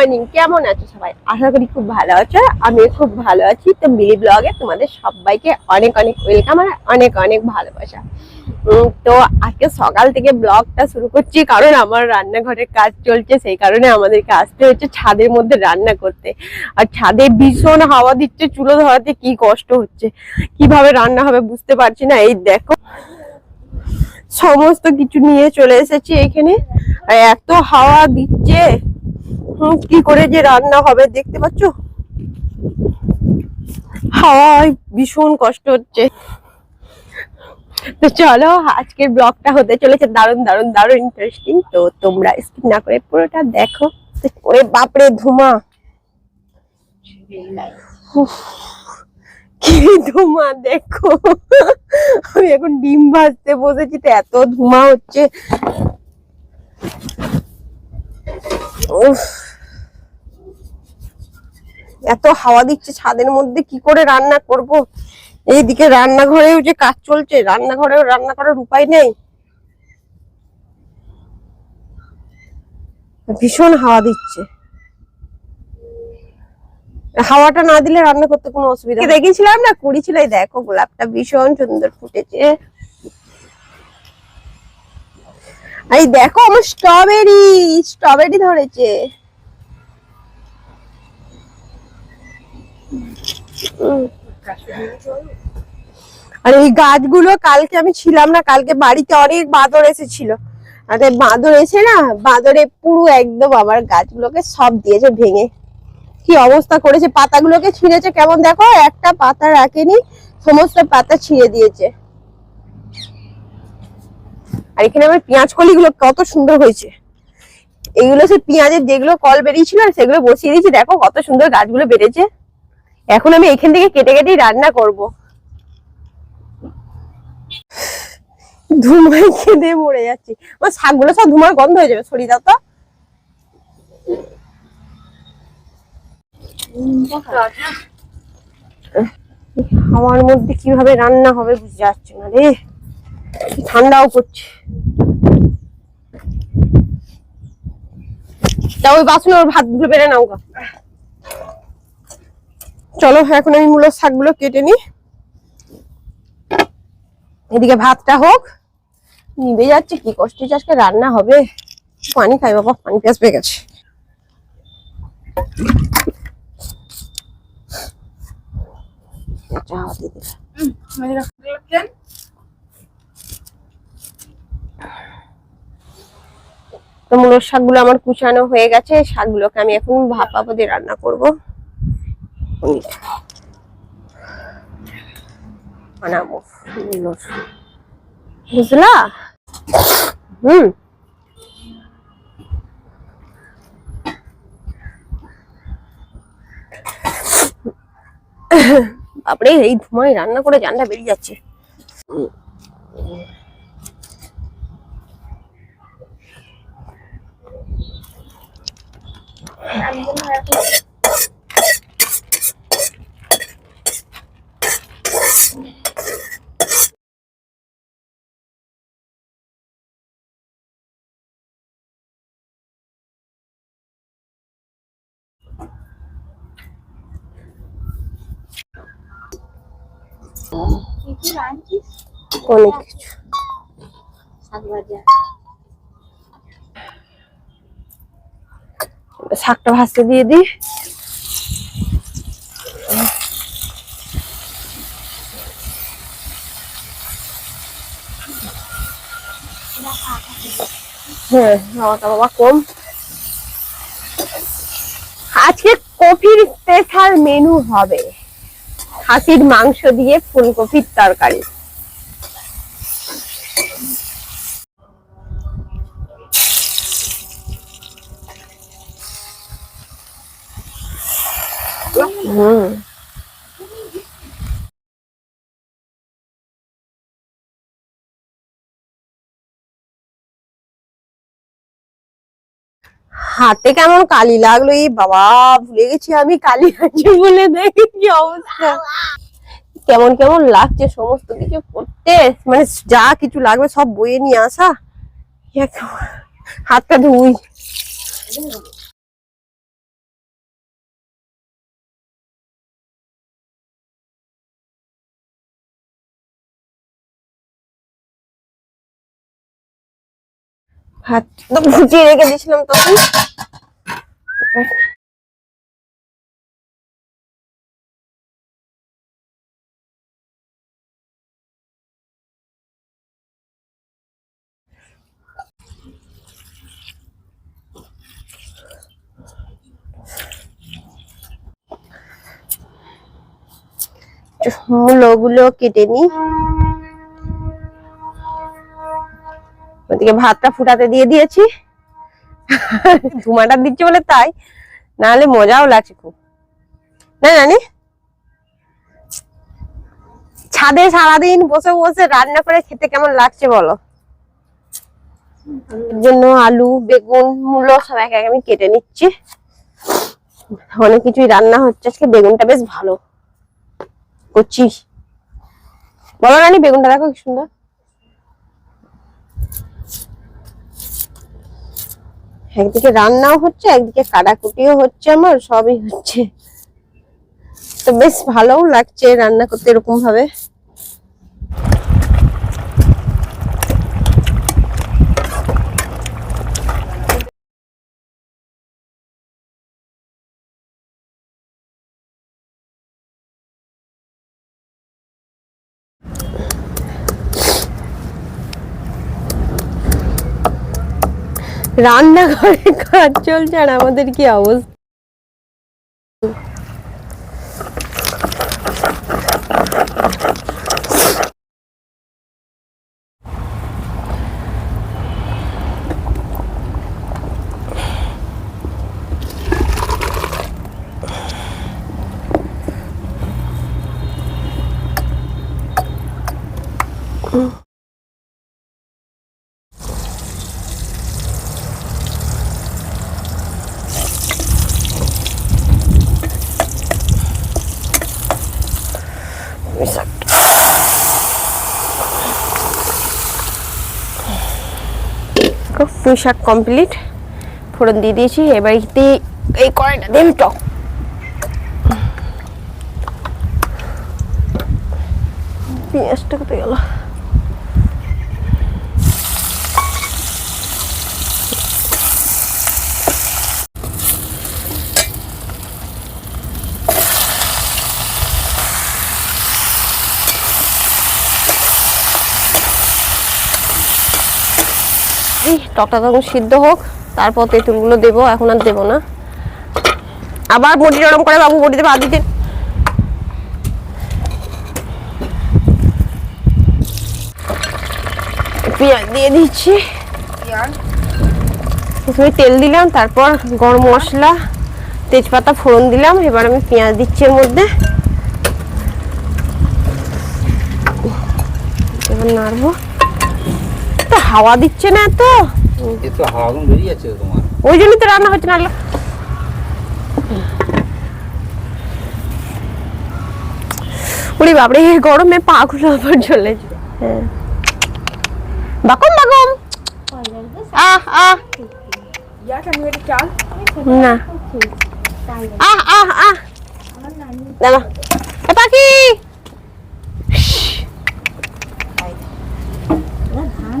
Morning কেমন আছো সবাই? আশা করি খুব ভালো আছো। আমি খুব ভালো আছি। তো মিলি ব্লগে তোমাদের সবাইকে অনেক অনেক ওয়েলকাম আর অনেক অনেক ভালোবাসা। তো আজকে সকাল থেকে ব্লগটা শুরু করছি কারণ আমার রান্নাঘরের কাজ চলছে, সেই কারণে আমাদেরকে আসতে হচ্ছে ছাদের মধ্যে রান্না করতে। আর ছাদে ভীষণ হাওয়া দিচ্ছে, চুলো ধরাতে কি কষ্ট হচ্ছে? কীভাবে রান্না হবে বুঝতে পারছি না। এই দেখো, সমস্ত কিছু নিয়ে চলে এসেছি এখানে। আর এত হাওয়া দিচ্ছে। কি করে যে রান্না হবে দেখতে পাচ্ছ? হাওয়ায় ভীষণ কষ্ট হচ্ছে। তো চলো, আজকের ব্লগটা হতে চলেছে দারুণ দারুণ দারুণ ইন্টারেস্টিং তো তোমরা স্কিপ না করে পুরোটা দেখো। ওরে বাপরে, ধুমা। কি ধুমা, দেখো। আমি এখন ডিম ভাজতে বসেছি, তো এত ধুমা হচ্ছে। উফ। এত হাওয়া দিচ্ছে ছাদের মধ্যে, কি করে রান্না করব? এইদিকে রান্নাঘরেও যে কাজ চলছে, রান্নাঘরেও রান্না করার উপায় নেই। ভীষণ হাওয়া দিচ্ছে। হাওয়াটা না দিলে রান্না করতে কোনো অসুবিধা। দেখেছিলাম না, কুড়ি ছিল দেখো গোলাপটা ভীষণ সুন্দর ফুটেছে। এই দেখো আমার স্ট্রবেরি স্ট্রবেরি ধরেছে। আর এই গাছগুলো কালকে আমি ছিলাম না, কালকে বাড়িতে অনেক বাঁদর এসেছিল। আর বাঁদর এসে না, বাঁদরে পুরো একদম আমার গাছগুলোকে সব দিয়েছে ভেঙে। কি অবস্থা করেছে, পাতাগুলোকে ছিঁড়েছে কেমন দেখো, একটা পাতা রাখেনি, সমস্ত পাতা ছিঁড়ে দিয়েছে। আর এখানে আমার পেঁয়াজ কলিগুলো কত সুন্দর হয়েছে। এইগুলো সে পেঁয়াজের যেগুলো কল বেরিয়েছিল, সেগুলো বসিয়ে দিয়েছি, দেখো কত সুন্দর গাছগুলো বেড়েছে। এখন আমি এখান থেকে কেটে কেটেই রান্না করব। ধুমায় খেতে মরে যাচ্ছি। আমার শাকগুলো সব ধুমার গন্ধ হয়ে যাবে সরি দাও তো। হাওয়ার মধ্যে কীভাবে রান্না হবে বুঝতে যাচ্ছে না রে। ঠান্ডাও করছে। তা ওই বাসনে ওর ভাত ভাতগুলো বেড়ে নাও গা। চলো, এখন আমি মূল শাকগুলো কেটে নি এদিকে ভাতটা হোক। নিবে যাচ্ছে, কি কষ্ট আজকে রান্না হবে। পানি খাই বাবা, পানি পেঁয়াজ পেয়ে গেছে। তো মূলর শাকগুলো আমার কুচানো হয়ে গেছে, শাকগুলোকে আমি এখন ভাপা দিয়ে রান্না করব। বানাবো। বুঝলা? হুম। বাপরে এই ধুমায় রান্না করে জানটা বেরিয়ে যাচ্ছে। অনেক কিছু। শাকটা ভাজতে দিয়ে দিই। হ্যাঁ বাবা কম। আজকে কফির স্পেশাল মেনু হবে। খাসির মাংস দিয়ে ফুলকপির তরকারি। হাতে কেমন কালি লাগল? এই বাবা, ভুলে গেছি আমি কালি আছে বলে দেখি কি অবস্থা। কেমন কেমন লাগছে সমস্ত কিছু করতে? মানে যা কিছু লাগবে সব বইয়ে নিয়ে আসা? হাতটা ধুই। ভাত তো ভুজিয়ে রেখে দিয়েছিলাম তখন। মূলগুলো কেটে নি ভাতটা ফুটাতে দিয়ে দিয়েছি। ধুমাটা দিচ্ছে বলে তাই, নাহলে মজাও লাগছে খুব। না জানি ছাদে সারাদিন বসে বসে রান্না করে খেতে কেমন লাগছে বলো? জন্য আলু, বেগুন, মূলো সব এক এক আমি কেটে নিচ্ছি। অনেক কিছুই রান্না হচ্ছে আজকে, বেগুনটা বেশ ভালো। করছি বলো রানি বেগুনটা দেখো কি সুন্দর। একদিকে রান্নাও হচ্ছে, একদিকে কাটাকুটিও হচ্ছে আমার, সবই হচ্ছে। তো বেশ ভালোও লাগছে রান্না করতে এরকম ভাবে রান্নাঘরে কাজ চলছে আর আমাদের কি অবস্থা? পুঁই শাক কমপ্লিট। ফোড়ন দিয়ে দিয়েছি এবার এই কড়াইটা দিয়ে টক। পেঁয়াজটা কোথায় গেল এই টকটা তখন সিদ্ধ হোক তারপর তেঁতুলগুলো দেবো এখন আর দেবো না। আবার বটি নরম করে বাবু বটিতে ভাত দিতে। পেঁয়াজ দিয়ে দিচ্ছি। প্রথমে তেল দিলাম তারপর গরম মশলা তেজপাতা ফোড়ন দিলাম এবার আমি পেঁয়াজ দিচ্ছি এর মধ্যে। এবার নাড়বো। হাওয়া দিচ্ছে না তো। এ তো হাওয়া বেরিয়ে যাচ্ছে তোমার। ওই জন্যই তো রান্না হচ্ছে না উড়ি বাবরে এই গরমে পা গুলো আবার জ্বলে। হ্যাঁ। বাকম বাকম। আহ আহ। না। আহ আহ আহ। দাঁড়া। এ পাখি! ধান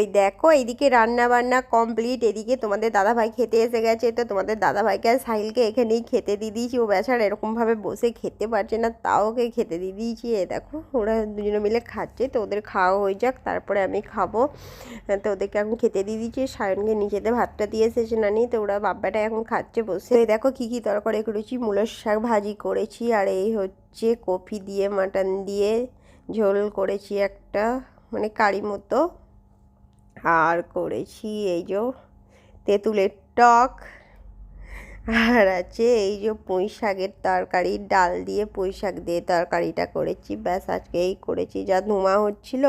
এই দেখো এইদিকে রান্না বান্না কমপ্লিট এদিকে তোমাদের দাদা ভাই খেতে এসে গেছে। তো তোমাদের দাদা ভাইকে আর সাহিলকে এখানেই খেতে দিয়ে দিয়েছি। ও বেচারা এরকমভাবে বসে খেতে পারছে না, তাও ওকে খেতে দিয়ে দিয়েছি। এ দেখো, ওরা দুজনে মিলে খাচ্ছে। তো ওদের খাওয়া হয়ে যাক, তারপরে আমি খাব। তো ওদেরকে এখন খেতে দিয়ে দিয়েছি। সায়নকে নিচেতে ভাতটা দিয়ে এসেছে নানি। তো ওরা বাব্বাটা এখন খাচ্ছে বসে। এই দেখো কী কী তরকারি করেছি। মূলের শাক ভাজি করেছি। আর এই হচ্ছে কফি দিয়ে, মাটন দিয়ে ঝোল করেছি একটা মানে কারি মতো। আর করেছি, এই যে তেঁতুলের টক, আর আছে এই যে পুঁই শাকের তরকারি, ডাল দিয়ে পুঁই শাক দিয়ে তরকারিটা করেছি, ব্যাস আজকে এই করেছি, যা ধোঁয়া হচ্ছিল,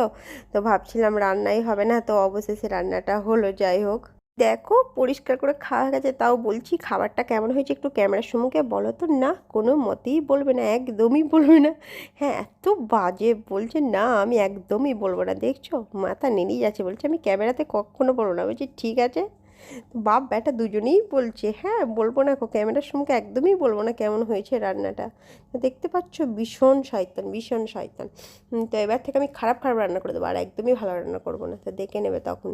তো ভাবছিলাম রান্নাই হবে না, তো অবশেষে রান্নাটা হলো, যাই হোক। দেখো, পরিষ্কার করে খাওয়া গেছে, তাও বলছি খাবারটা কেমন হয়েছে একটু ক্যামেরার সম্মুখে বলো তো। না, কোনো মতেই বলবে না, একদমই বলবে না। হ্যাঁ এত বাজে বলছে, না, আমি একদমই বলব না, দেখছ? মাথা নেড়েই যাচ্ছে, বলছে, আমি ক্যামেরাতে কখনো বলব না। বলছি, ঠিক আছে। বাপ ব্যাটা দুজনেই বলছে হ্যাঁ বলব না ক্যামেরার সম্মুখে একদমই বলব না কেমন হয়েছে রান্নাটা। দেখতে পাচ্ছ, ভীষণ শয়তান ভীষণ শয়তান। তো এবার থেকে আমি খারাপ খারাপ রান্না করে দেবো, আর একদমই ভালো রান্না করব না। তো দেখে নেবে তখন।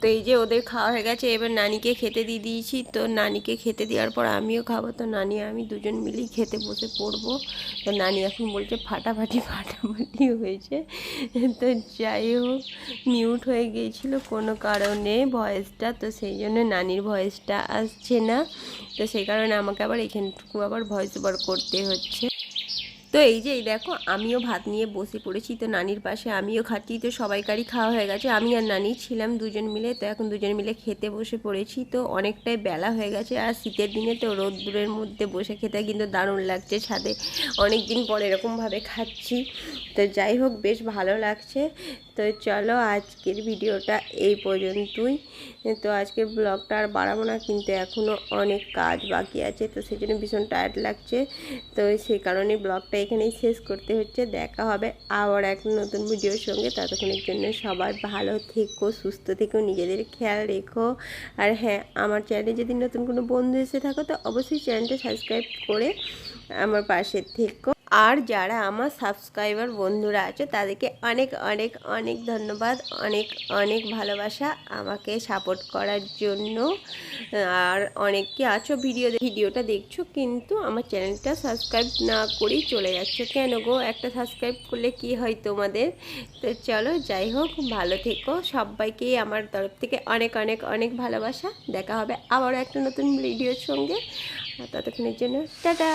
তো এই যে ওদের খাওয়া হয়ে গেছে, এবার নানিকে খেতে দিয়ে দিয়েছি। তো নানিকে খেতে দেওয়ার পর আমিও খাব। তো নানি আমি দুজন মিলেই খেতে বসে পড়ব। তো নানি এখন বলছে ফাটাফাটি ফাটাফাটি হয়েছে। তো যাই হোক মিউট হয়ে গিয়েছিল কোনো কারণে ভয়েসটা। তো সেই জন্য নানির ভয়েসটা আসছে না। তো সেই কারণে আমাকে আবার এখানটুকু আবার ভয়েস ওভার করতে হচ্ছে। তো এই যে, এই দেখো, আমিও ভাত নিয়ে বসে পড়েছি, তো নানির পাশে আমিও খাচ্ছি, তো সবাইকারই খাওয়া হয়ে গেছে। আমি আর নানি ছিলাম দুজন মিলে, তো এখন দুজন মিলে খেতে বসে পড়েছি, তো অনেকটাই বেলা হয়ে গেছে। আর শীতের দিনে তো রোদ্দুরের মধ্যে বসে খেতে কিন্তু দারুণ লাগছে ছাদে। অনেক দিন পর এরকমভাবে খাচ্ছি, তো যাই হোক, বেশ ভালো লাগছে। তো চলো, আজকের ভিডিওটা এই পর্যন্তই। তো আজকের ব্লগটা আর বাড়াবো না, কিন্তু এখনও অনেক কাজ বাকি আছে, তো সেই জন্য ভীষণ টায়ার্ড লাগছে। তো সেই কারণে ব্লগটা এখানেই শেষ করতে হচ্ছে। দেখা হবে আবার এক নতুন ভিডিওর সঙ্গে। ততক্ষণের জন্য সবাই ভালো থেকো, সুস্থ থেকো, নিজেদের খেয়াল রেখো। আর হ্যাঁ আমার চ্যানেলে যদি নতুন কোনো বন্ধু এসে থাকো, তো অবশ্যই চ্যানেলটা সাবস্ক্রাইব করে আমার পাশে থেকো। আর যারা আমার সাবস্ক্রাইবার বন্ধুরা আছে, তাদেরকে অনেক অনেক অনেক ধন্যবাদ, অনেক অনেক ভালোবাসা আমাকে সাপোর্ট করার জন্য। আর অনেকে আছো ভিডিও ভিডিওটা দেখছ, কিন্তু আমার চ্যানেলটা সাবস্ক্রাইব না করেই চলে যাচ্ছে। কেন গো? একটা সাবস্ক্রাইব করলে কি হয় তোমাদের? তো চলো, যাই হোক, ভালো থেকো। সবাইকেই আমার তরফ থেকে অনেক অনেক অনেক ভালোবাসা। দেখা হবে আবারও একটা নতুন ভিডিওর সঙ্গে। ততক্ষণের জন্য, টাটা!